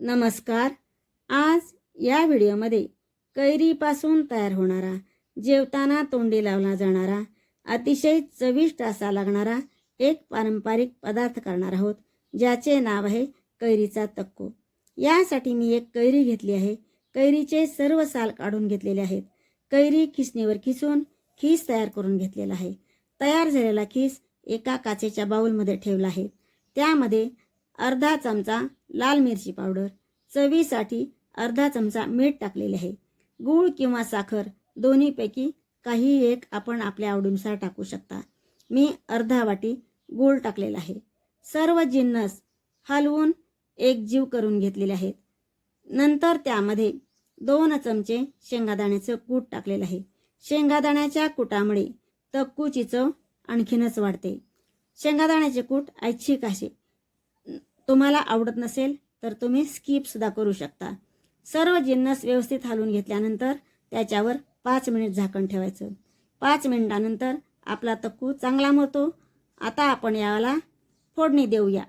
नमस्कार. आज या व्हिडिओमध्ये कैरीपासून तयार होणारा जेवताना तोंडी लावला जाणारा अतिशय चविष्ट असा लागणारा एक पारंपरिक पदार्थ करणार आहोत ज्याचे नाव आहे कैरीचा तक्को. यासाठी मी एक कैरी घेतली आहे. कैरीचे सर्व साल काढून घेतलेले आहेत. कैरी खिसणीवर खिसून खीस तयार करून घेतलेला आहे. तयार झालेला खीस एका काचेच्या बाऊलमध्ये ठेवला आहे. त्यामध्ये अर्धा चमचा लाल मिरची पावडर चवीसाठी अर्धा चमचा मीठ टाकलेले आहे. गूळ किंवा साखर दोन्हीपैकी काही एक आपण आपल्या आवडीनुसार टाकू शकता. मी अर्धा वाटी गूळ टाकलेला आहे. सर्व जिन्नस हलवून एक जीव करून घेतलेले आहेत. नंतर त्यामध्ये दोन चमचे शेंगादाण्याचं कूट टाकलेलं आहे. शेंगादाण्याच्या कुटामुळे तक्कूची चव आणखीनच वाढते. शेंगादाण्याचे कूट ऐच्छिक असे. तुम्हाला आवडत नसेल तर तुम्ही स्किपसुद्धा करू शकता. सर्व जिन्नस व्यवस्थित हलवून घेतल्यानंतर त्याच्यावर पाच मिनिट झाकण ठेवायचं. पाच मिनिटानंतर आपला तक्कू चांगला मरतो आता आपण याला फोडणी देऊया.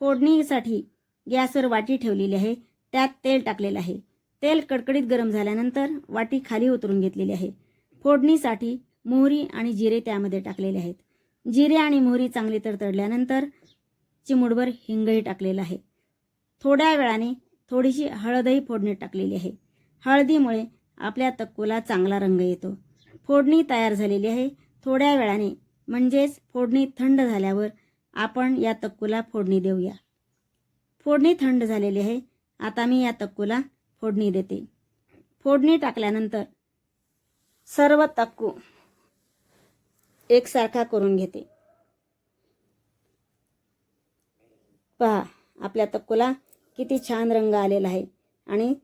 फोडणीसाठी गॅसवर वाटी ठेवलेली आहे. त्यात तेल टाकलेलं आहे. तेल कडकडीत गरम झाल्यानंतर वाटी खाली उतरून घेतलेली आहे. फोडणीसाठी मोहरी आणि जिरे त्यामध्ये टाकलेले आहेत. जिरे आणि मोहरी चांगली तर तडल्यानंतर चिमुडभर हिंगही टाकलेलं आहे. थोड्या वेळाने थोडीशी हळदही फोडणी टाकलेली आहे. हळदीमुळे आपल्या तक्कूला चांगला रंग येतो. फोडणी तयार झालेली आहे. थोड्या वेळाने म्हणजेच फोडणी थंड झाल्यावर आपण या तक्कूला फोडणी देऊया. फोडणी थंड झालेली आहे. आता मी या तक्कूला फोडणी देते. फोडणी टाकल्यानंतर सर्व तक्कू एकसारखा करून घेते. पहा आपल्या तक्कूला किती छान रंग आलेला आहे. आणि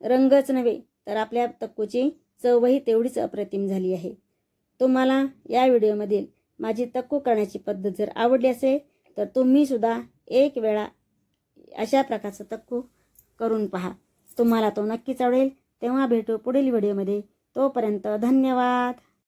रंगच नव्हे तर आपल्या तक्कूची चवही तेवढीच अप्रतिम झाली आहे. तुम्हाला या व्हिडिओमधील माझी तक्कू करण्याची पद्धत जर आवडली असेल तर तुम्हीसुद्धा एक वेळा अशा प्रकारचं तक्कू करून पहा. तुम्हाला तो नक्कीच आवडेल. तेव्हा भेटू पुढील व्हिडिओमध्ये. तोपर्यंत धन्यवाद.